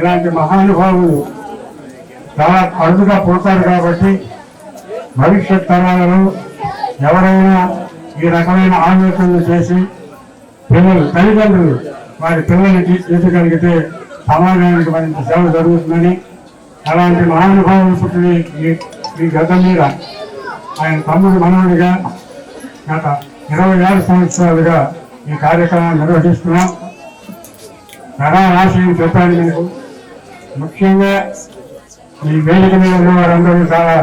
ఇలాంటి మహానుభావులు చాలా అరుదుగా పోతారు కాబట్టి భవిష్యత్ తరాలలో ఎవరైనా ఈ రకమైన ఆలోచనలు చేసి పిల్లలు తల్లిదండ్రులు వారి పిల్లల్ని తీర్చగలిగితే సమాజానికి మరింత సేవ జరుగుతుందని అలాంటి మహానుభావులు పుట్టిన ఈ ఈ గత మీద ఆయన తమ్ముడు మనవుడిగా గత ఇరవై ఆరు సంవత్సరాలుగా ఈ కార్యక్రమాన్ని నిర్వహిస్తున్నాం. ప్రధాన ఆశయం చెప్పాను మీకు. ముఖ్యంగా ఈ వేదిక మీద ఉన్న వారందరూ చాలా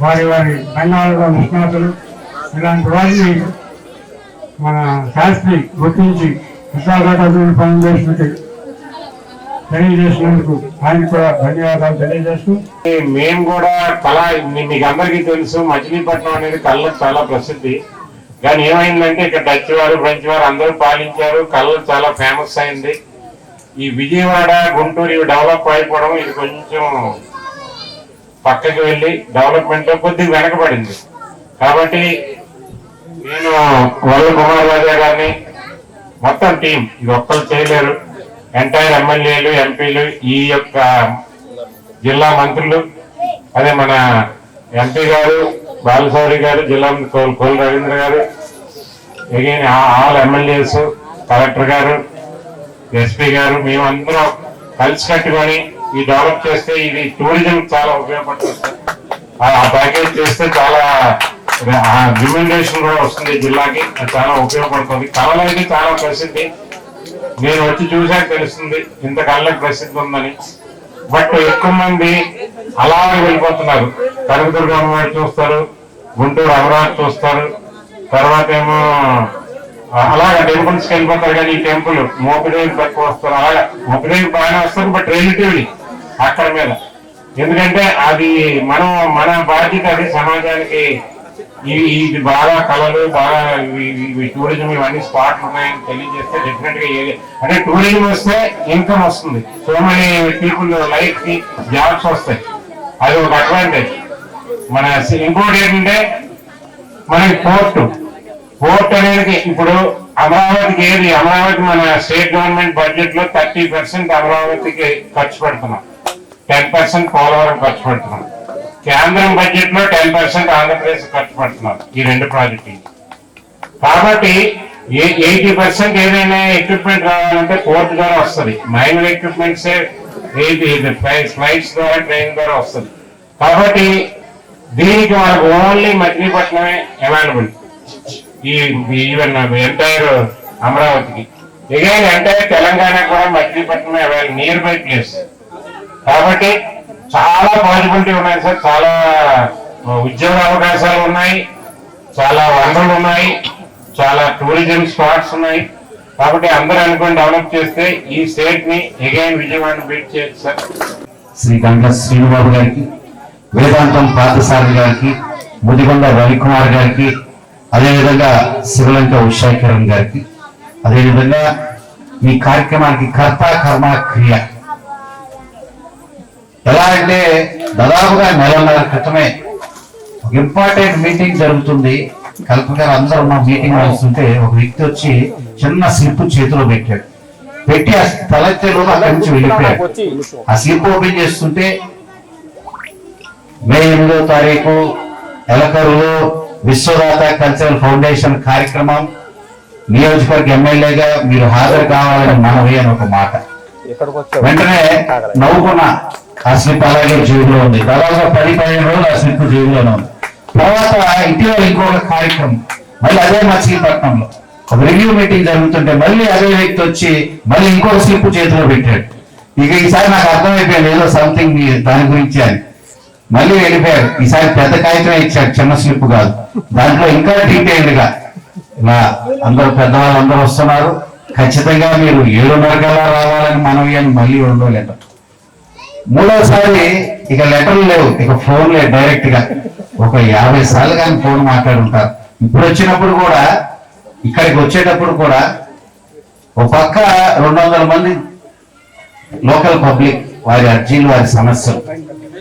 వారి వారి రంగాలలో నిష్ణాతులు ఇలాంటి వారిని మన శాస్త్రి గుర్తించి విశాఖ చేసినట్టు తెలియజేసినందుకు ఆయనకు కూడా ధన్యవాదాలు తెలియజేస్తూ. మేము కూడా కళ మీకు అందరికీ తెలుసు మచిలీపట్నం అనేది కళ్ళకు చాలా ప్రసిద్ధి. కానీ ఏమైందంటే ఇక్కడ డచ్ వారు ఫ్రెంచ్ వారు అందరూ పాలించారు. కళ్ళు చాలా ఫేమస్ అయింది. ఈ విజయవాడ గుంటూరు డెవలప్ అయిపోవడం ఇది కొంచెం పక్కకి వెళ్ళి డెవలప్మెంట్ కొద్దిగా వెనకబడింది. కాబట్టి నేను వల్ల కుమార్ రాజా గారిని మొత్తం టీం ఇది ఒక్కరు చేయలేరు. ఎంటైర్ ఎమ్మెల్యేలు ఎంపీలు ఈ యొక్క జిల్లా మంత్రులు అదే మన ఎంపీ గారు బాలసౌరి గారు జిల్లా coal coal Ravindra garu again all MLAs collector garu SP garu మేమందరం కలిసి కట్టుకొని ఈ డెవలప్ చేస్తే ఇది టూరిజం చాలా ఉపయోగపడుతుంది. ఆ- ప్యాకేజ్ చేస్తే చాలా రికమెండేషన్ కూడా వస్తుంది జిల్లాకి. అది చాలా ఉపయోగపడుతుంది. కళలు అయితే చాలా ప్రసిద్ధి. నేను వచ్చి చూశాక తెలుస్తుంది ఇంత కళ్ళకి ప్రసిద్ధి ఉందని. బట్ ఎక్కువ మంది అలాగే వెళ్ళిపోతున్నారు. కనకదుర్గ అమ్మవారి చూస్తారు గుంటూరు అమరావతి చూస్తారు. తర్వాత ఏమో అలాగే టెంపుల్స్కి వెళ్ళిపోతారు కానీ ఈ టెంపుల్ మోపిదేవి తక్కువ వస్తారు అలాగే మోపిదేవి బాగానే వస్తారు బట్ రిలేటివ్లీ అక్కడ మీద. ఎందుకంటే అది మనం మన బాధ్యత అది సమాజానికి ఇవి ఇది బాగా కళలు బాగా ఇవి- టూరిజం ఇవన్నీ స్పాట్లు ఉన్నాయని తెలియజేస్తే డెఫినెట్గా ఏది అంటే టూరిజం వస్తే ఇన్కమ్ వస్తుంది. సో మెనీ పీపుల్ లైఫ్కి జాబ్స్ వస్తాయి. అది ఒక అడ్వాంటేజ్ మన ఇంకోటి ఏంటంటే మనకి పోర్టు. పోర్ట్ అనేది ఇప్పుడు అమరావతికి ఏది? అమరావతి మన స్టేట్ గవర్నమెంట్ బడ్జెట్లో థర్టీ పర్సెంట్ అమరావతికి ఖర్చు పెడుతున్నాం. టెన్ పర్సెంట్ పోలవరం ఖర్చు పెడుతున్నాం. కేంద్రం బడ్జెట్లో టెన్ పర్సెంట్ ఆంధ్రప్రదేశ్ ఖర్చు పెడుతున్నారు ఈ రెండు ప్రాజెక్టులు. కాబట్టి ఎయిటీ పర్సెంట్ ఏదైనా ఎక్విప్మెంట్ రావాలంటే పోర్ట్ ద్వారా వస్తుంది. మైనర్ ఎక్విప్మెంట్స్ ఏది? ఫ్లైట్స్ ద్వారా ట్రైన్ ద్వారా వస్తుంది. కాబట్టి దీనికి మనకు ఓన్లీ మచిలీపట్నమే అవైలబుల్ ఈ ఈవెన్ ఎంటైర్ అమరావతికి. ఎగైన్ ఎంటైర్ తెలంగాణ కూడా Machilipatnam available near by place కాబట్టి చాలా పాజిబిలిటీ ఉన్నాయి సార్ చాలా ఉద్యోగ అవకాశాలు ఉన్నాయి చాలా వనరులు ఉన్నాయి చాలా టూరిజం స్పాట్స్ ఉన్నాయి. కాబట్టి అందరూ అనుకుని డెవలప్ చేస్తే ఈ స్టేట్ని ఎగైన్ విజయవాడ బీట్ చేయొచ్చు సార్. శ్రీ గంట శ్రీనుబాబు గారికి వేదాంతం పార్థసారథి గారికి ముదిగొండ రవికుమార్ గారికి అదేవిధంగా శివలంక ఉషాకిరణ్ గారికి అదేవిధంగా ఈ కార్యక్రమానికి కర్త కర్మ క్రియ. ఎలా అంటే దాదాపుగా నెలన్నర క్రితమే ఒక ఇంపార్టెంట్ మీటింగ్ జరుగుతుంది. కల్పకారు అందరూ ఉన్న మీటింగ్ నడుస్తుంటే ఒక వ్యక్తి వచ్చి చిన్న స్లిప్ చేతిలో పెట్టాడు. పెట్టి ఆ తలెత్తే అక్కడి నుంచి వెళ్ళిపోయాడు. ఆ స్లిప్ ఓపెన్ చేస్తుంటే మే ఎనిమిదో తారీఖు ఎలకరులో విశ్వదాత కల్చరల్ ఫౌండేషన్ కార్యక్రమం నియోజకవర్గ ఎమ్మెల్యేగా మీరు హాజరు కావాలని మనవి అని ఒక మాట. వెంటనే నవ్వుకున్న ఆ స్లిప్ అలాగే జేబులో ఉంది. దాదాపుగా పది పదిహేను రోజులు ఆ స్లిప్ జేబులోనే ఉంది. తర్వాత ఇటీవల ఇంకొక కార్యక్రమం మళ్ళీ అదే మచిలీపట్నంలో. ఒక రివ్యూ మీటింగ్ జరుగుతుంటే మళ్ళీ అదే వ్యక్తి వచ్చి మళ్ళీ ఇంకొక స్లిప్ చేతిలో పెట్టాడు. ఇక ఈసారి నాకు అర్థమైపోయింది ఏదో సంథింగ్ దాని గురించి అని. మళ్ళీ వెళ్ళిపోయాడు. ఈసారి పెద్ద కాగితమే ఇచ్చాడు చిన్న స్లిప్ కాదు. దాంట్లో ఇంకా డీటెయిల్డ్గా ఇలా అందరూ పెద్దవాళ్ళు అందరూ వస్తున్నారు. ఖచ్చితంగా మీరు ఏడున్నర కల్లా రావాలని మనవి అని మళ్ళీ రెండో లెటర్ మూడోసారి ఇక లెటర్లు లేవు ఇక ఫోన్ లేదు డైరెక్ట్గా. ఒక యాభై సార్లు కానీ ఫోన్ మాట్లాడుంటారు. ఇప్పుడు వచ్చినప్పుడు కూడా ఇక్కడికి వచ్చేటప్పుడు కూడా ఒక పక్క రెండు వందల మంది లోకల్ పబ్లిక్ వారి అర్జీలు వారి సమస్యలు.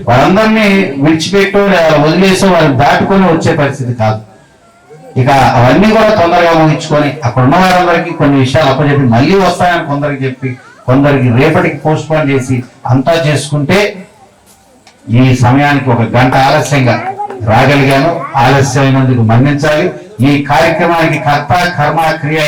వారందరినీ విడిచిపెట్టో వదిలేసో వాళ్ళు దాటుకొని వచ్చే పరిస్థితి కాదు. ఇక అవన్నీ కూడా తొందరగా ముగించుకొని అక్కడ ఉన్న వారందరికీ కొన్ని విషయాలు అప్పచెప్పి మళ్ళీ వస్తాయని కొందరికి చెప్పి కొందరికి రేపటికి పోస్ట్ పోన్ చేసి అంతా చేసుకుంటే ఈ సమయానికి ఒక గంట ఆలస్యంగా రాగలిగాను. ఆలస్యమైనందుకు మన్నించాలి. ఈ కార్యక్రమానికి కర్త కర్మ క్రియ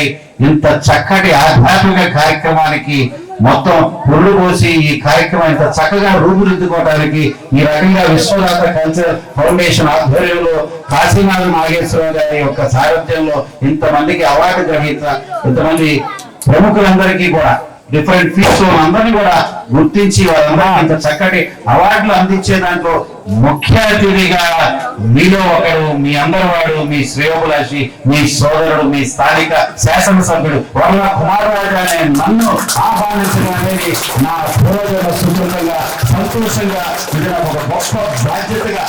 ఇంత చక్కటి ఆధ్యాత్మిక కార్యక్రమానికి మొత్తం పురుడు పోసి ఈ కార్యక్రమం ఇంత చక్కగా రూపుదిద్దుకోవడానికి ఈ రకంగా విశ్వనాథ కల్చర్ ఫౌండేషన్ ఆధ్వర్యంలో కాశీనాథ నాగేశ్వరరావు గారి యొక్క సారథ్యంలో ఇంతమందికి అవార్డు గ్రహీత ఇంతమంది ప్రముఖులందరికీ కూడా డిఫరెంట్ ఫీల్డ్స్ అందరినీ కూడా గుర్తించి వాళ్ళందరూ ఇంత చక్కటి అవార్డులు అందించే దాంట్లో ముఖ్య అతిథిగా మీలో ఒకడు మీ అందరి వాడు మీ శ్రేయోభిలాషి మీ సోదరుడు మీ స్థానిక శాసనసభ్యుడు వరల కుమారరాజు అనే నన్ను ఆహ్వానించడం అనేది నా పూర్వజన సుకృతంగా సంతోషంగా ఇది నాకు ఒక గొప్ప బాధ్యతగా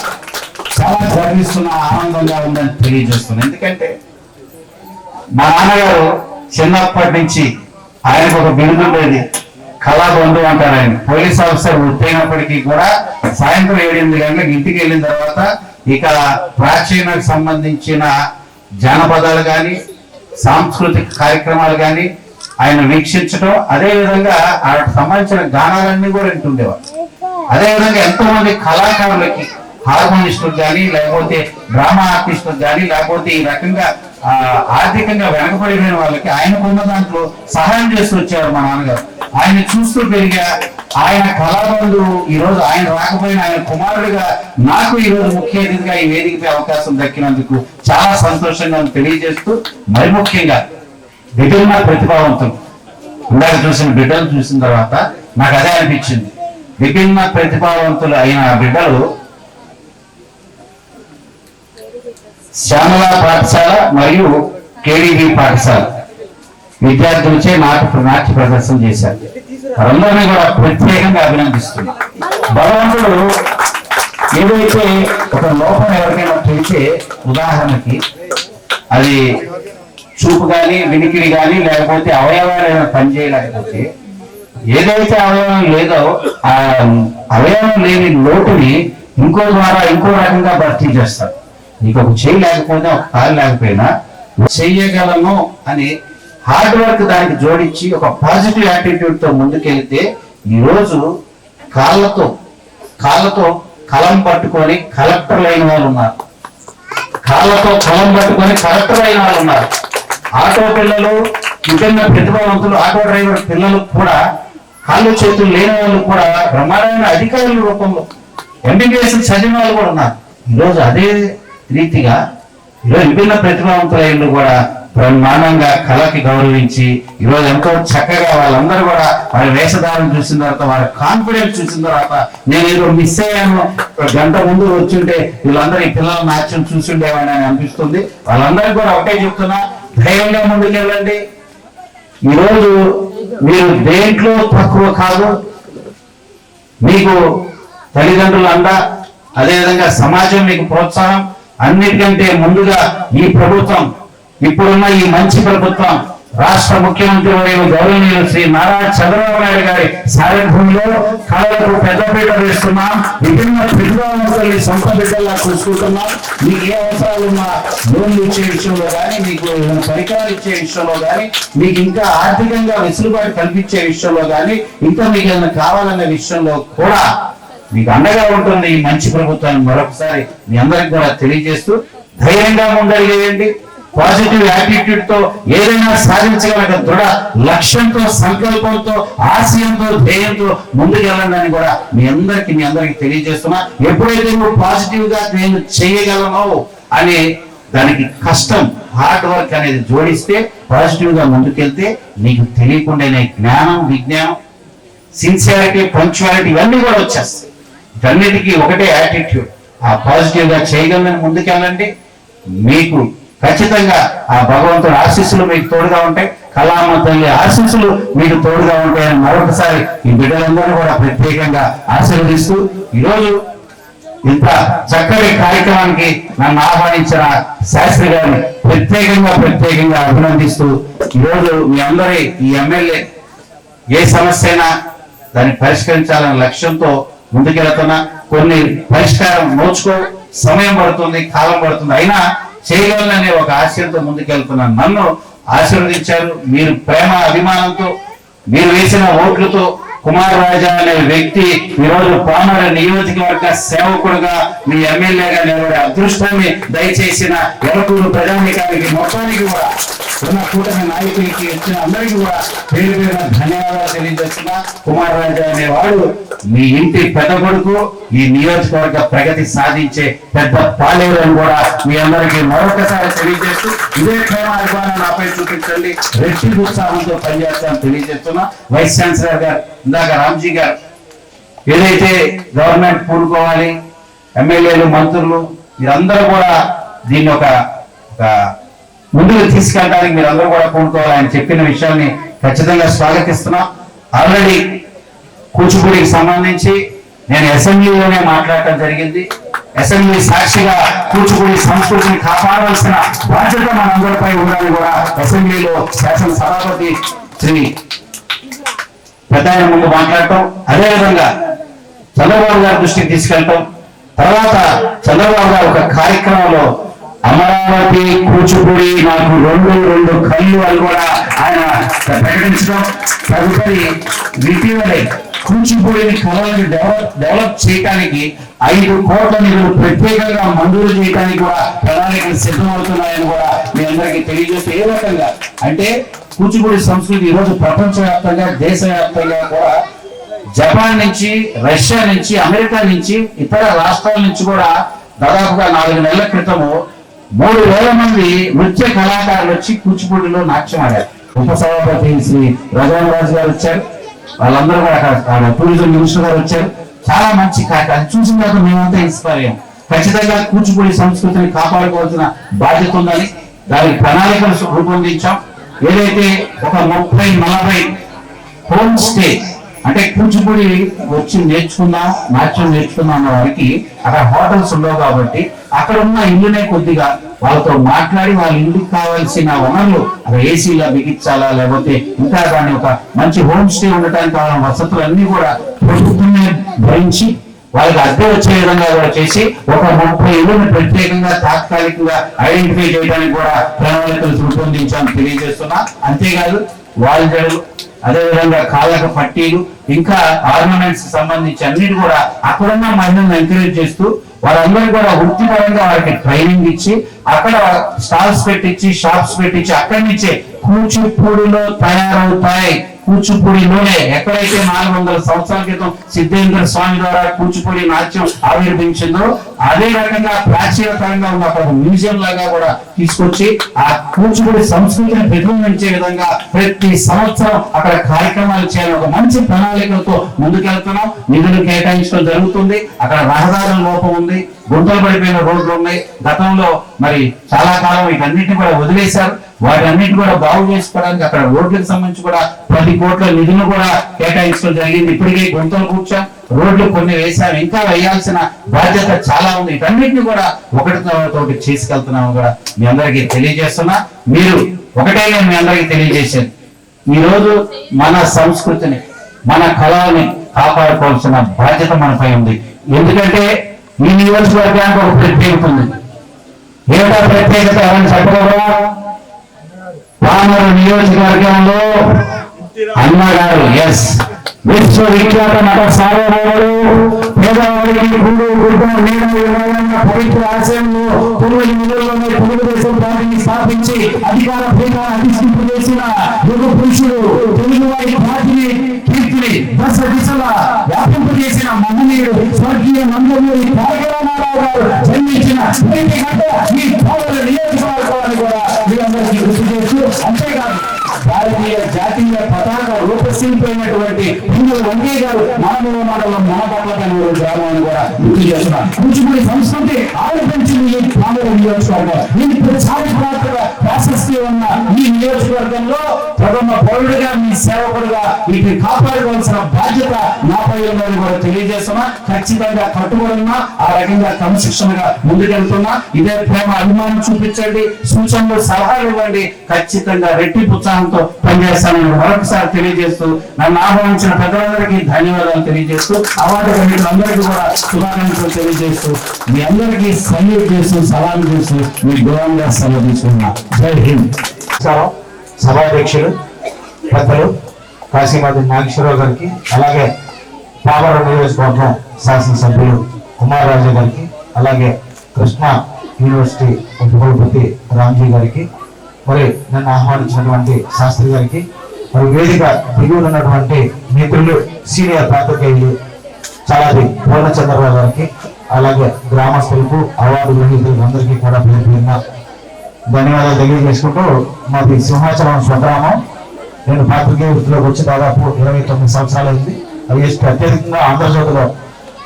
చాలా గర్విస్తున్న ఆనందంగా ఉందని తెలియజేస్తున్నాను. ఎందుకంటే మా నాన్నగారు చిన్నప్పటి నుంచి ఆయనకు ఒక బిరుదు ఉండేది. కళాబంధు అంటారు ఆయన. పోలీస్ ఆఫీసర్ వృత్తైనప్పటికీ కూడా సాయంత్రం ఏడెనిమిది గంటలకు ఇంటికి వెళ్ళిన తర్వాత ఇక ప్రాచీనకు సంబంధించిన జానపదాలు కానీ సాంస్కృతిక కార్యక్రమాలు కానీ ఆయన వీక్షించడం అదే విధంగా సంబంధించిన గానాలన్నీ కూడా వింటుండేవారు. అదే విధంగా కళాకారులకి హార్మోనిస్టులకు కానీ లేకపోతే డ్రామా ఆర్టిస్టులకు కానీ లేకపోతే ఈ రకంగా ఆ, ఆర్థికంగా వెనకబడిన వాళ్ళకి ఆయనకున్న దాంట్లో సహాయం చేస్తూ వచ్చారు మా నాన్నగారు. ఆయన చూస్తూ పెరిగా ఆయన కళాబంధు ఈ రోజు ఆయన రాకపోయిన ఆయన కుమారుడిగా నాకు ఈ రోజు ముఖ్య అతిథిగా ఈ వేదికపై అవకాశం దక్కినందుకు చాలా సంతోషంగా తెలియజేస్తూ మరి ముఖ్యంగా విభిన్న ప్రతిభావంతులు. ఇందాక చూసిన బిడ్డలు చూసిన తర్వాత నాకు అదే అనిపించింది. విభిన్న ప్రతిభావంతులు అయిన బిడ్డలు శ్యామల పాఠశాల మరియు కేడీబీ పాఠశాల. విద్యార్థులచే నాట్య నాట్య ప్రదర్శన చేశారు. వారందరినీ కూడా ప్రత్యేకంగా అభినందిస్తున్నా. భగవంతుడు ఏదైతే ఒక లోపం ఎవరికైనా తెలిస్తే ఉదాహరణకి అది చూపు కానీ వినికిడి కానీ లేకపోతే అవయవాలు ఏమైనా పనిచేయలేకపోతే ఏదైతే అవయవం లేదో ఆ అవయవం లేని లోటుని ఇంకో ద్వారా ఇంకో రకంగా భర్తీ చేస్తారు. నీకు ఒక చెయ్యి లేకపోయినా ఒక కాలు లేకపోయినా చెయ్యగలను అని హార్డ్ వర్క్ దానికి జోడించి ఒక పాజిటివ్ యాటిట్యూడ్తో ముందుకెళ్తే ఈరోజు రోజు కాళ్ళతో కాళ్ళతో కలం పట్టుకొని కలెక్టర్లు అయిన వాళ్ళు ఉన్నారు. కాళ్ళతో కలం పట్టుకొని కలెక్టర్ అయిన వాళ్ళు ఉన్నారు. ఆటో పిల్లలు ముఖ్యంగా ప్రతిభావంతులు ఆటో డ్రైవర్ పిల్లలు కూడా కాళ్ళు చేతులు లేని వాళ్ళు కూడా బ్రహ్మాండమైన అధికారుల రూపంలో ఎంబీబీఎస్ చదివిన వాళ్ళు కూడా ఉన్నారు. ఈరోజు అదే రీతిగా ఈరోజు విభిన్న ప్రతిభావంతులు కూడా బ్రహ్మాండంగా కళకి గౌరవించి ఈరోజు ఎంతో చక్కగా వాళ్ళందరూ కూడా వారి వేషధారణ చూసిన తర్వాత వారి కాన్ఫిడెన్స్ చూసిన తర్వాత నేను ఏదో మిస్ అయ్యాను. గంట ముందు వచ్చుంటే వీళ్ళందరూ ఈ పిల్లల నాట్యం చూసుండేవాడిని అని అనిపిస్తుంది. వాళ్ళందరికీ కూడా ఒకటే చెప్తున్నా ధైర్యంగా ముందుకెళ్ళండి ఈరోజు మీరు దేంట్లో తక్కువ కాదు మీకు తల్లిదండ్రులు అండ అదేవిధంగా సమాజం మీకు ప్రోత్సాహం అన్నిటికంటే ముందుగా ఈ ప్రభుత్వం ఇప్పుడున్న ఈ మంచి ప్రభుత్వం రాష్ట్ర ముఖ్యమంత్రి వర్యులు గౌరవనీయులు శ్రీ నారా చంద్రబాబు నాయుడు గారి సారథ్యంలో కళలకు పెద్దపీట వేస్తున్నాం. విభిన్న ప్రతిభావంతుల్ని సొంత బిడ్డల్లా చూసుకుంటున్నాం. మీకు ఏ అవసరాలు ఉన్నా లోన్లు ఇచ్చే విషయంలో కానీ మీకు పరికరాలు ఇచ్చే విషయంలో కానీ మీకు ఇంకా ఆర్థికంగా వెసులుబాటు కల్పించే విషయంలో కానీ ఇంకా మీకు ఏమైనా కావాలనే విషయంలో కూడా మీకు అండగా ఉంటుంది ఈ మంచి ప్రభుత్వాన్ని మరొకసారి మీ అందరికి కూడా తెలియజేస్తూ ధైర్యంగా ముందడిగేయండి. పాజిటివ్ యాటిట్యూడ్తో ఏదైనా సాధించగల దృఢ లక్ష్యంతో సంకల్పంతో ఆశయంతో ధ్యేయంతో ముందుకెళ్ళండి అని కూడా మీ అందరికి మీ అందరికి తెలియజేస్తున్నా. ఎప్పుడైతే నువ్వు పాజిటివ్గా నేను చేయగలను అని దానికి కష్టం హార్డ్ వర్క్ అనేది జోడిస్తే పాజిటివ్గా ముందుకెళ్తే నీకు తెలియకుండానే జ్ఞానం విజ్ఞానం సిన్సియారిటీ పంక్చువాలిటీ ఇవన్నీ కూడా వచ్చేస్తాయి. వీటన్నిటికీ ఒకటే యాటిట్యూడ్ ఆ పాజిటివ్గా చేయగలని ముందుకెళ్ళండి. మీకు ఖచ్చితంగా ఆ భగవంతుడి ఆశీస్సులు మీకు తోడుగా ఉంటాయి. కళామ తల్లి ఆశీస్సులు మీకు తోడుగా ఉంటాయని మరొకసారి ఈ బిడ్డలందరూ కూడా ప్రత్యేకంగా ఆశీర్వదిస్తూ ఈరోజు ఇంత చక్కటి కార్యక్రమానికి నన్ను ఆహ్వానించిన శాస్త్రి గారిని ప్రత్యేకంగా ప్రత్యేకంగా అభినందిస్తూ ఈరోజు మీ అందరి ఈ ఎమ్మెల్యే ఏ సమస్య అయినా దాన్ని పరిష్కరించాలనే లక్ష్యంతో ముందుకెళ్తున్నా. కొన్ని పరిష్కారం నోచుకో. సమయం పడుతుంది కాలం పడుతుంది. అయినా చేయగలననే ఒక ఆశయంతో ముందుకెళ్తున్నాను నన్ను ఆశీర్వదించారు. మీరు ప్రేమ అభిమానంతో మీరు వేసిన ఓట్లతో కుమార్ రాజా అనే వ్యక్తి ఈరోజు పామర నియోజకవర్గ సేవకుడుగా మీ ఎమ్మెల్యేగా నిలబడే అదృష్టాన్ని దయచేసిన ఎలకూరు ప్రజానికానికి మొత్తానికి కూడా ఉన్న కూటమి నాయకులకి ఇచ్చిన అందరికీ కూడా పేరు పేరున ధన్యవాదాలు తెలియజేస్తున్నా. కుమార్ రాజా అనేవాడు మీ ఇంటి పెద్ద కొడుకు ఈ నియోజకవర్గ ప్రగతి సాధించే పెద్ద పాలేరు అని కూడా మీ అందరికీ మరొకసారి తెలియజేస్తూ ఇదే ప్రేమ అభిమానం నాపై చూపించండి. రెడ్డి ఉత్సాహంతో పనిచేస్తామని తెలియజేస్తున్నా. వైస్ ఛాన్సలర్ గారు ఇందాక రామ్జీ గారు ఏదైతే గవర్నమెంట్ పూనుకోవాలి ఎమ్మెల్యేలు మంత్రులు మీరందరూ కూడా దీన్ని ఒక ఒక ముందుకు తీసుకెళ్ళడానికి మీరందరూ కూడా పూనుకోవాలి ఆయన చెప్పిన విషయాన్ని ఖచ్చితంగా స్వాగతిస్తున్నాం. ఆల్రెడీ కూచిపూడికి సంబంధించి నేను అసెంబ్లీలోనే మాట్లాడటం జరిగింది. అసెంబ్లీ సాక్షిగా కూచిపూడి సంస్కృతిని కాపాడాల్సిన బాధ్యత మనందరిపై ఉందని కూడా అసెంబ్లీలో శాసన సభాపతి శ్రీ పెద్ద ఆయన ముందు మాట్లాడటం అదేవిధంగా చంద్రబాబు గారి దృష్టికి తీసుకెళ్ళటం తర్వాత చంద్రబాబు గారు ఒక కార్యక్రమంలో అమరావతి కూచిపూడి నాకు రెండు రెండు కళ్ళు అని కూడా ఆయన ప్రకటించడం తదుపరి ఇటీవలే కూచిపూడిని కళలను డెవలప్ డెవలప్ చేయడానికి ఐదు కోట్ల నిధులు ప్రత్యేకంగా మంజూరు చేయడానికి కూడా ప్రణాళికలు సిద్ధమవుతున్నాయని కూడా మీ అందరికీ తెలియజేస్తే ఏ రకంగా? అంటే కూచిపూడి సంస్కృతి ఈరోజు ప్రపంచవ్యాప్తంగా దేశవ్యాప్తంగా కూడా జపాన్ నుంచి రష్యా నుంచి అమెరికా నుంచి ఇతర రాష్ట్రాల నుంచి కూడా దాదాపుగా నాలుగు నెలల క్రితము మూడు వేల మంది నృత్య కళాకారులు వచ్చి కూచిపూడిలో నాట్యం ఆడారు. ఉపసభాపతి శ్రీ రఘువన్ రాజు గారు వచ్చారు. వాళ్ళందరూ కూడా అక్కడ టూరిజం మినిస్టర్ గారు వచ్చారు. చాలా మంచి కార్యక్రమం. చూసిన తర్వాత మేమంతా ఇన్స్పైర్ అయ్యాం. ఖచ్చితంగా కూచిపూడి సంస్కృతిని కాపాడుకోవాల్సిన బాధ్యత ఉందని దాని ప్రణాళికలు రూపొందించాం. ఏదైతే ఒక ముప్పై నలభై హోమ్ స్టే అంటే కూచిపూడి వచ్చి నేర్చుకుందాం నాట్యం నేర్చుకుందాం అన్న వారికి అక్కడ హోటల్స్ ఉండవు కాబట్టి అక్కడ ఉన్న ఇల్లునే కొద్దిగా వాళ్ళతో మాట్లాడి వాళ్ళ ఇంటికి కావాల్సిన వనరులు అవి ఏసీలా బిగించాలా లేకపోతే ఇంకా దాని ఒక మంచి హోమ్ స్టే ఉండటానికి కావాలని వసతులు అన్ని కూడా ప్రభుత్వమే భరించి వాళ్ళకి అద్దె వచ్చే విధంగా కూడా చేసి ఒక ముప్పై ఇళ్ళని ప్రత్యేకంగా తాత్కాలికంగా ఐడెంటిఫై చేయడానికి కూడా ప్రణాళికలు రూపొందించామని తెలియజేస్తున్నా. అంతేకాదు వాళ్ళు అదేవిధంగా కాళ్ళకు పట్టీలు ఇంకా ఆర్నమెంట్స్ సంబంధించి అన్నిటి కూడా అక్కడున్న మహిళలను ఎంకరేజ్ చేస్తూ వారందరూ కూడా వృత్తిపరంగా వారికి ట్రైనింగ్ ఇచ్చి అక్కడ స్టాల్స్ పెట్టించి షాప్స్ పెట్టించి అక్కడి నుంచే కూచిపూడిలో తయారవుతాయి. కూచిపూడిలోనే ఎక్కడైతే నాలుగు వందల సంవత్సరాల క్రితం సిద్ధేంద్ర స్వామి ద్వారా కూచిపూడి నాట్యం ఆవిర్భించిందో అదే రకంగా ప్రాచీనతరంగా ఉన్న ఒక మ్యూజియం లాగా కూడా తీసుకొచ్చి ఆ కూచిపూడి సంస్కృతిని ప్రతిబింబించే విధంగా ప్రతి సంవత్సరం అక్కడ కార్యక్రమాలు చేయాలని ఒక మంచి ప్రణాళికలతో ముందుకెళ్తున్నాం. నిధులు కేటాయించడం జరుగుతుంది. అక్కడ రహదారుల లోపం ఉంది. గుంటలు పడిపోయిన రోడ్లు ఉన్నాయి. గతంలో మరి చాలా కాలం వీటన్నిటిని కూడా వదిలేశారు. వాటన్నిటి కూడా బాగు చేసుకోవడానికి అక్కడ రోడ్లకు సంబంధించి కూడా పది కోట్ల నిధులు కూడా కేటాయించడం జరిగింది. ఇప్పటికే గుంతలు కూర్చాం రోడ్లు కొన్ని వేశాం ఇంకా వేయాల్సిన బాధ్యత చాలా ఉంది. వీటన్నిటిని కూడా ఒకటి తర్వాత ఒకటి చేసుకెళ్తున్నాము కూడా మీ అందరికీ తెలియజేస్తున్నా. మీరు ఒకటే నేను మీ అందరికీ తెలియజేశాను ఈ రోజు మన సంస్కృతిని మన కళని కాపాడుకోవాల్సిన బాధ్యత మనపై ఉంది. ఎందుకంటే ఈ నియోజకవర్గానికి ఒక ప్రత్యేకత ఉంది. ఏమిటా ప్రత్యేకత? ఎవరైనా చెప్పగలరా? పామరు నియోజకవర్గంలో అన్నగారు ఎస్ విశ్వవిఖ్యాత నట సార్వభౌముడు పేదవాడికి గుడు గుడ్డ నీడ పవిత్ర ఆశయంలో పురుగు నిధుల్లోనే తెలుగుదేశం పార్టీని స్థాపించి అధికార పీఠాన్ని చేసిన యుగ పురుషుడు తెలుగు వారి మన పట్ల మనపట్ల గ్రామాన్ని కూడా గుర్తు చేస్తున్నారు కూచిపూడి సంస్కృతి ఆవిర్భించింది ఈ పామర నియోజకవర్గం దీనికి చారిత్రాత్మక ప్రాశస్తి ఉన్న ఈ నియోజకవర్గంలో ప్రథమ పౌరుడిగా మీ సేవకుడుగా వీటిని కాపాడుకోవాల్సిన బాధ్యత నాపై ఉందని కూడా తెలియజేస్తున్నా. ఖచ్చితంగా కట్టుబడున్నా ఆ రకంగా క్రమశిక్షణగా ముందుకెళ్తున్నా. ఇదే ప్రేమ అభిమానం చూపించండి సూచనలు సలహాలు ఇవ్వండి. ఖచ్చితంగా రెట్టి ఉత్సాహంతో పనిచేస్తానని మరొకసారి తెలియజేస్తూ నన్ను ఆహ్వానించిన పెద్దలందరికీ ధన్యవాదాలు తెలియజేస్తూ అవార్డు అందరికీ కూడా శుభాకాంక్షలు తెలియజేస్తూ మీ అందరికీ సన్ని సల్యూట్ చేస్తూ సలాం చేస్తూ మీ గౌరవంగా సెలవు తీసుకున్నా జై హింద్. సభాధ్యక్షులు పెద్దలు కాశీమాధి నాగేశ్వరరావు గారికి అలాగే పామర నియోజకవర్గం శాసనసభ్యులు కుమార్ రాజు గారికి అలాగే కృష్ణా యూనివర్సిటీ ఉపకులపతి రామ్జీ గారికి మరి నన్ను ఆహ్వానించినటువంటి శాస్త్రి గారికి మరి వేదిక దిగువనున్నటువంటి మిత్రులు సీనియర్ పాత్రికేయులు చాలాది పూర్ణచంద్రరావు గారికి అలాగే గ్రామస్తులకు అవార్డు గ్రహీతులకు అందరికీ కూడా పేరు పేరున ధన్యవాదాలు తెలియజేసుకుంటూ మాది సింహాచలం స్వగ్రామం. నేను పాత్రికేయ వృత్తిలోకి వచ్చి దాదాపు ఇరవై తొమ్మిది సంవత్సరాలు అయింది. అవి అత్యధికంగా ఆంధ్రజ్యోతిలో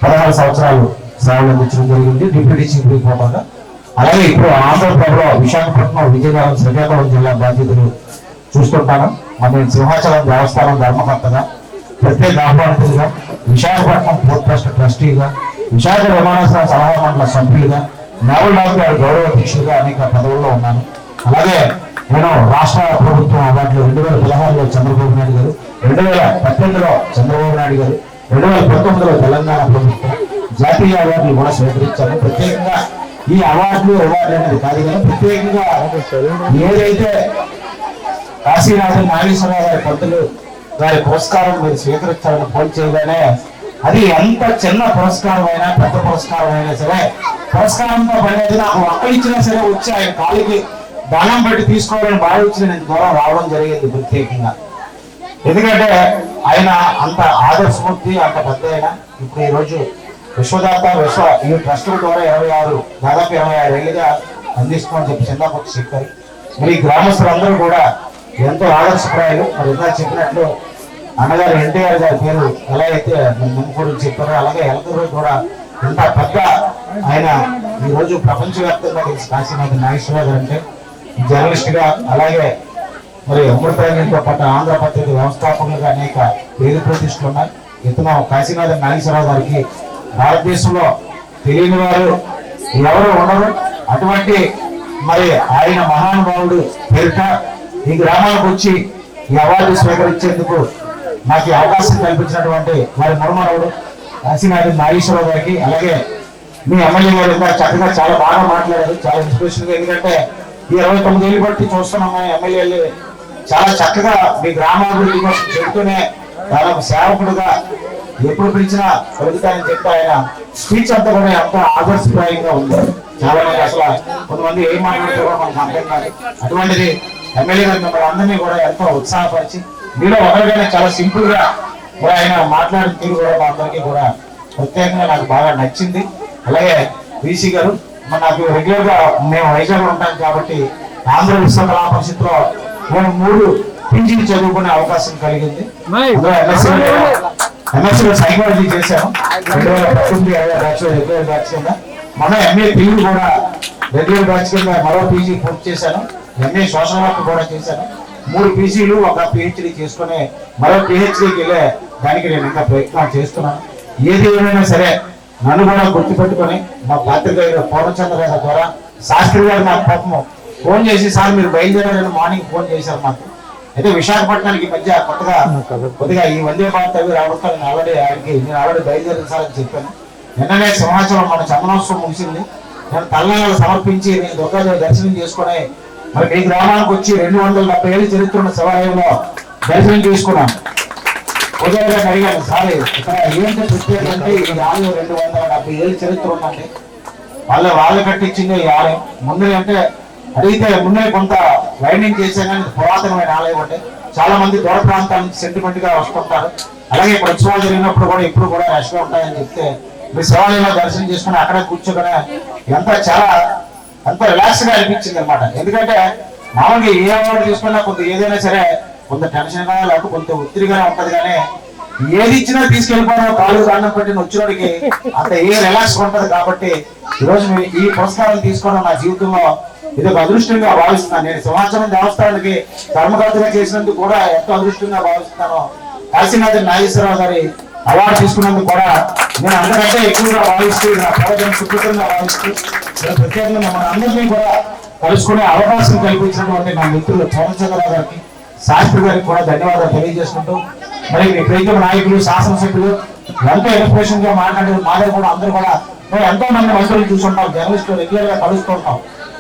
పదహారు సంవత్సరాలు సేవలు అందించడం జరిగింది డిప్యూటీ చీఫ్ రిపోర్టర్గా అలాగే ఇప్పుడు ఆంధ్రప్రభలో విశాఖపట్నం విజయనగరం శ్రీకాకుళం జిల్లా బాధ్యతలు చూస్తుంటాను మరి నేను సింహాచలం దేవస్థానం ధర్మకర్తగా ప్రత్యేక ఆహ్వానితులుగా విశాఖపట్నం పోర్ట్ ట్రస్ట్ ట్రస్టీగా విశాఖ విమానాశ్రయ సలహా మండల సభ్యులుగా నేవల్ డాక్టర్ గౌరవ అధ్యక్షులుగా అనేక పదవుల్లో ఉన్నాను. అలాగే నేను రాష్ట్ర ప్రభుత్వం అవార్డులు రెండు వేల పదహారులో చంద్రబాబు నాయుడు గారు రెండు వేల పద్దెనిమిదిలో చంద్రబాబు నాయుడు గారు రెండు వేల పంతొమ్మిదిలో తెలంగాణ ప్రభుత్వం జాతీయ అవార్డులు కూడా స్వీకరించాను ప్రత్యేకంగా ఈ అవార్డులు అవార్డులు అనేది కాదు కానీ ప్రత్యేకంగా ఏదైతే కాశీనాథన్ నాగేశ్వరరావు గారి పంతులు గారి పురస్కారం మీరు స్వీకరించాలని ఫోన్ చేయగానే అది ఎంత చిన్న పురస్కారం అయినా పెద్ద పురస్కారం అయినా సరే పురస్కారంతో పడేది నాకు ఒక్కడిచ్చినా సరే వచ్చి ఆయన కాలికి దానం పెట్టి తీసుకోవాలని భావించి నేను దూరం రావడం జరిగింది ప్రత్యేకంగా. ఎందుకంటే ఆయన అంత ఆదర్శమూర్తి అంత పెద్ద ఆయన. ఇప్పుడు ఈరోజు రోజు విశ్వదాత విశ్వ ఈ ట్రస్టుల ద్వారా ఇరవై ఆరు దాదాపు ఇరవై ఆరు ఏళ్ళుగా అందిస్తామని చెప్పి చందాపక్షి చెప్పారు. మరి ఈ గ్రామస్తులందరూ కూడా ఎంతో ఆదర్శప్రాయాలు. మరి ఇందాక చెప్పినట్లు అన్నగారు ఎన్టీఆర్ గారి పేరు ఎలా అయితే ముందు చెప్పారో అలాగే ఎలకూరు కూడా ఇంత పెద్ద ఆయన ఈ రోజు ప్రపంచవ్యాప్తంగా తెలిసి కాశీనాథ్ నాగేశ్వరరావు గారు అంటే జర్నలిస్ట్గా అలాగే మరి అమృతాంగితో పాటు ఆంధ్రపత్రిక వ్యవస్థాపకులుగా అనేక పేరు ప్రతిష్టలు ఉన్నాయి. ఇతను కాశీనాథ్ నాగేశ్వరరావు గారికి భారతదేశంలో తెలియని వారు ఎవరు ఉండరు. అటువంటి మరి ఆయన మహానుభావుడు పేరిట ఈ గ్రామానికి వచ్చి ఈ అవార్డు స్వీకరించేందుకు నాకు ఈ అవకాశం కల్పించినటువంటి వారి మరుమరవుడు కాశీనాథ నాగేశ్వరరావు గారికి అలాగే మీ ఎమ్మెల్యే గారు ఇంకా చక్కగా చాలా బాగా మాట్లాడారు చాలా ఇన్స్పిరేషన్ ఎందుకంటే ఈ ఇరవై తొమ్మిది ఏళ్ళు బట్టి చూస్తున్నాం కానీ ఎమ్మెల్యేలు. చాలా చక్కగా మీ గ్రామాభివృద్ధి కోసం చెబుతూనే దాదాపు సేవకుడుగా ఎప్పుడు పిలిచినా కలుగుతానని చెప్పి ఆయన స్పీచ్ అంతా కూడా ఎంతో ఆదర్శప్రాయంగా ఉంది. చాలా మంది అసలు కొంతమంది ఏం మాట్లాడుతారో మనకు అర్థం కాదు. అటువంటిది ఎమ్మెల్యే గారు మిమ్మల్ని అందరినీ కూడా ఎంతో ఉత్సాహపరిచి మీలో ఒకరిగానే చాలా సింపుల్గా కూడా ఆయన మాట్లాడిన తీరు కూడా మా అందరికీ కూడా ప్రత్యేకంగా నాకు బాగా నచ్చింది. అలాగే బీసీ గారు మరి నాకు రెగ్యులర్గా మేము వైజాగ్ ఉంటాం కాబట్టి ఆంధ్ర విశ్వకళా పరిషత్లో నేను మూడు పీజీలు చదువుకునే అవకాశం కలిగింది. అందులో MSc ఎంఎస్సీ సైకాలజీ చేశాను రెండు వేల పద్దెనిమిది రెగ్యులర్ బ్యాచ్ కింద. మన ఎంఏ తెలుగు కూడా రెగ్యులర్ బ్యాచ్ కింద మరో పీజీ పూర్తి చేశాను. ఎంఏ సోషల్ వర్క్ కూడా చేశాను. మూడు పీజీలు ఒక పిహెచ్డి చేసుకుని మరో పిహెచ్డికి వెళ్ళే దానికి నేను ఇంకా ప్రయత్నం చేస్తున్నాను. ఏది ఏమైనా సరే నన్ను కూడా గుర్తుపెట్టుకొని మా పాత్రికేయుడు పూర్ణచంద్ర గారి ద్వారా శాస్త్రి గారు నాకు పాపము ఫోన్ చేసి సార్ మీరు బయలుదేరాలని మార్నింగ్ ఫోన్ చేశారు మాకు. అయితే విశాఖపట్నానికి ఈ మధ్య కొత్తగా కొద్దిగా ఈ వందే భారత్ అవి రావడం నేను ఆల్రెడీ ఆయనకి నేను ఆల్రెడీ బయలుదేరిన సార్ అని చెప్పాను. నిన్ననే సమాచారం మన చందనోత్సవం ముగిసింది. నేను తలనాలు సమర్పించి నేను దుర్గాదేవి దర్శనం చేసుకుని మరి మీ గ్రామానికి వచ్చి రెండు వందల డెబ్బై ఏళ్ళు చరిత్ర ఉన్న శివాలయంలో దర్శనం చేసుకున్నాను ఉదయం గారిని అడిగాను సార్ ఇక్కడ ఏంటంటే ప్రత్యేకత అంటే ఈ ఆలయం రెండు వందల డెబ్బై ఏళ్ళు చరిత్ర ఉందండి. వాళ్ళ వాళ్ళు కట్టించింది ఈ ఆలయం. ముందే అంటే అడిగితే ముందే కొంత వైండింగ్ చేసే కానీ పురాతనమైన ఆలయం అంటే చాలా మంది దూర ప్రాంతాల నుంచి సెంటిమెంట్గా వస్తుంటారు. అలాగే ఇక్కడ ఉత్సవాలు జరిగినప్పుడు కూడా ఇప్పుడు కూడా రష్గా ఉంటాయని చెప్తే మీ శివాలయంలో దర్శనం చేసుకుని అక్కడే కూర్చోగానే ఎంత చాలా అంత రిలాక్స్గా అనిపించింది అనమాట ఎందుకంటే మామూలుగా ఏ అవార్డు తీసుకున్నా కొంత ఏదైనా సరే కొంత టెన్షన్గా లేకపోతే కొంత ఒత్తిడిగానే ఉంటది కానీ ఏది ఇచ్చినా తీసుకెళ్ళిపోవడం కాళ్ళు కాండం పెట్టిన వచ్చినోడికి అంత ఏ రిలాక్స్ ఉంటది కాబట్టి ఈరోజు రోజు ఈ పురస్కారాలు తీసుకోవడం నా జీవితంలో ఇది ఒక అదృష్టంగా భావిస్తున్నాను. నేను సింహాచలం దేవస్థానానికి కర్మకర్తగా చేసినందుకు కూడా ఎంతో అదృష్టంగా భావిస్తున్నాను. కాశీనాథ్ నాగేశ్వరరావు గారి అవార్డు తీసుకున్నందుకు కూడా నేను అందరికంటే ఎక్కువగా భావిస్తూ నా ప్రయోజనం సుకృతంగా భావిస్తూ నేను ప్రత్యేకంగా మన అందరినీ కూడా కలుసుకునే అవకాశం కల్పించినటువంటి నా మిత్రులు చంద్రచంద్రరావు గారికి శాస్త్రి గారికి కూడా ధన్యవాదాలు తెలియజేసుకుంటూ మరి మీ నాయకులు శాసనసభ్యులు ఎంతో ఇన్స్పిరేషన్గా మాట్లాడే మా దగ్గర కూడా అందరూ కూడా మేము ఎంతో మంది మంత్రులు చూసుకుంటాం జర్నలిస్టులు రెగ్యులర్గా కలుస్తూ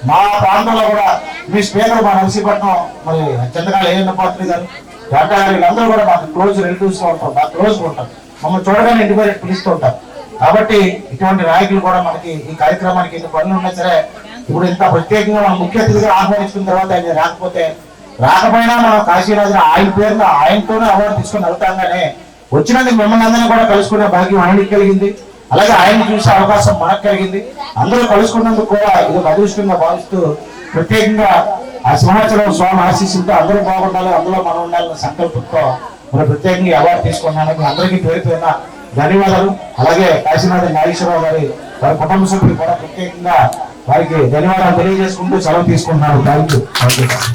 మా ప్రాంతంలో కూడా మీ స్పీకర్ మా నర్సీపట్నం మరి చంద్రకాల ఏఎన్న పాత్రి గారు డాక్టర్ గారు వీళ్ళందరూ కూడా మాకు క్లోజ్ రిలేటివ్స్ ఉంటాం ఉంటారు బాగా క్లోజ్గా ఉంటారు. మమ్మల్ని చూడగానే ఇంటి పిలుస్తూ ఉంటారు కాబట్టి ఇటువంటి నాయకులు కూడా మనకి ఈ కార్యక్రమానికి ఎన్ని పనులు ఉన్నా సరే ఇప్పుడు ఇంత ప్రత్యేకంగా మనం ముఖ్య అతిథిగా ఆహ్వానించిన తర్వాత ఆయన రాకపోతే రాకపోయినా మనం కాశీరాజు ఆయన పేరున ఆయనతోనే అవార్డు తీసుకొని వెళ్తాం కానీ వచ్చినందుకు మిమ్మల్ని అందరినీ కూడా కలుసుకునే భాగ్యం ఆయనకి కలిగింది. అలాగే ఆయన చూసే అవకాశం మనకు కలిగింది. అందరూ కలుసుకున్నందుకు కూడా ఇది అదృష్టంగా భావిస్తూ ప్రత్యేకంగా ఆ సింహాచలం స్వామి ఆశీస్సులతో అందరూ బాగుండాలి అందులో మనం ఉండాలన్న సంకల్పంతో మన ప్రత్యేకంగా అవార్డు తీసుకున్నాను. అందరికీ పేరు పేరున ధన్యవాదాలు. అలాగే కాశీనాథ నాగేశ్వరరావు గారి వారి కుటుంబ సభ్యులు కూడా ప్రత్యేకంగా వారికి ధన్యవాదాలు తెలియజేసుకుంటూ సెలవు తీసుకుంటున్నాను. Thank you